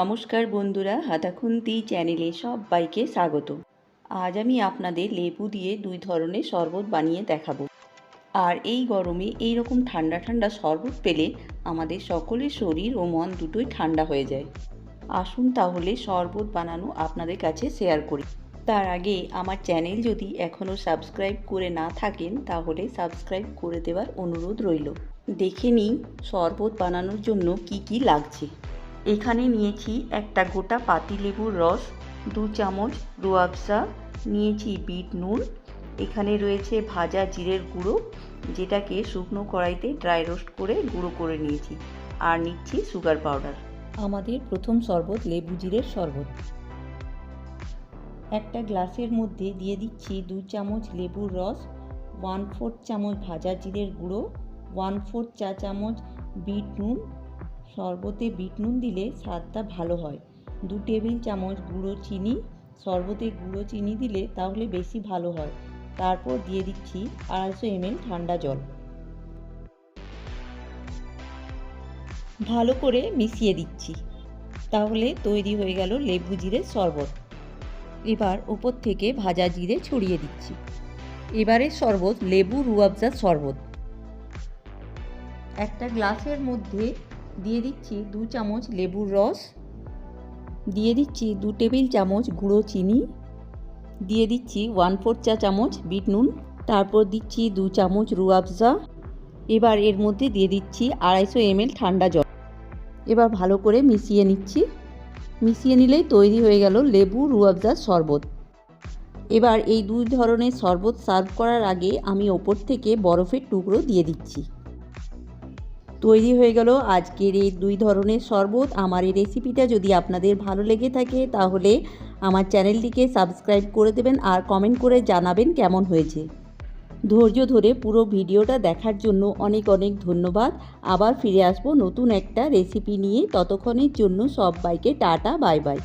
নমস্কার বন্ধুরা, হাতাখুন্তি চ্যানেলে সবাইকে স্বাগত। আজ আমি আপনাদের লেবু দিয়ে দুই ধরনের শরবত বানিয়ে দেখাবো। আর এই গরমে এই রকম ঠান্ডা ঠান্ডা শরবত পেলে আমাদের সকলের শরীর ও মন দুটোই ঠান্ডা হয়ে যায়। আসুন তাহলে শরবত বানানো আপনাদের কাছে শেয়ার করি। তার আগে আমার চ্যানেল যদি এখনও সাবস্ক্রাইব করে না থাকেন, তাহলে সাবস্ক্রাইব করে দেওয়ার অনুরোধ রইল। দেখে নিই শরবত বানানোর জন্য কি কি লাগছে। এখানে নিয়েছি একটা গোটা পাতিলেবুর রস, দু চামচ রুয়াবসা, নিয়েছি বিট নুন। এখানে রয়েছে ভাজা জিরের গুঁড়ো, যেটাকে শুকনো কড়াইতে ড্রাই রোস্ট করে গুঁড়ো করে নিয়েছি, আর নিচ্ছি সুগার পাউডার। আমাদের প্রথম শরবত লেবু জিরের শরবত। একটা গ্লাসের মধ্যে দিয়ে দিচ্ছি দু চামচ লেবুর রস, ওয়ান ফোর্থ চামচ ভাজা জিরের গুঁড়ো, ওয়ান ফোর্থ চা চামচ বিট নুন শরবতে বিট নুন দিলে স্বাদটা ভালো হয়। দু টেবিল চামচ গুঁড়ো চিনি। শরবতে গুঁড়ো চিনি দিলে তাহলে বেশি ভালো হয়। তারপর দিয়ে দিচ্ছি আড়াইশো এমএল ঠান্ডা জল। ভালো করে মিশিয়ে দিচ্ছি। তাহলে তৈরি হয়ে গেল লেবু জিরের শরবত। এবার ওপর থেকে ভাজা জিরে ছড়িয়ে দিচ্ছি। এবারের শরবত লেবু রুয়াবজার শরবত। একটা গ্লাসের মধ্যে দিয়ে দিচ্ছি দু চামচ লেবুর রস, দিয়ে দিচ্ছি দু টেবিল চামচ গুঁড়ো চিনি, দিয়ে দিচ্ছি ওয়ান ফোর চা চামচ বিট নুন, তারপর দিচ্ছি দু চামচ রুয়াবজা এবার এর মধ্যে দিয়ে দিচ্ছি আড়াইশো এমএল ঠান্ডা জল। এবার ভালো করে মিশিয়ে নিচ্ছি। মিশিয়ে নিলেই তৈরি হয়ে গেল লেবু রুয়াবজার শরবত। এবার এই দুই ধরনের শরবত সার্ভ করার আগে আমি ওপর থেকে বরফের টুকরো দিয়ে দিচ্ছি। তৈরি হয়ে গেল আজকের এই দুই ধরনের শরবত। আমার এই রেসিপিটা যদি আপনাদের ভালো লেগে থাকে, তাহলে আমার চ্যানেলটিকে সাবস্ক্রাইব করে দেবেন আর কমেন্ট করে জানাবেন কেমন হয়েছে। ধৈর্য ধরে পুরো ভিডিওটা দেখার জন্য অনেক অনেক ধন্যবাদ। আবার ফিরে আসব নতুন একটা রেসিপি নিয়ে। ততক্ষণের জন্য সব বাইকে টাটা বাই বাই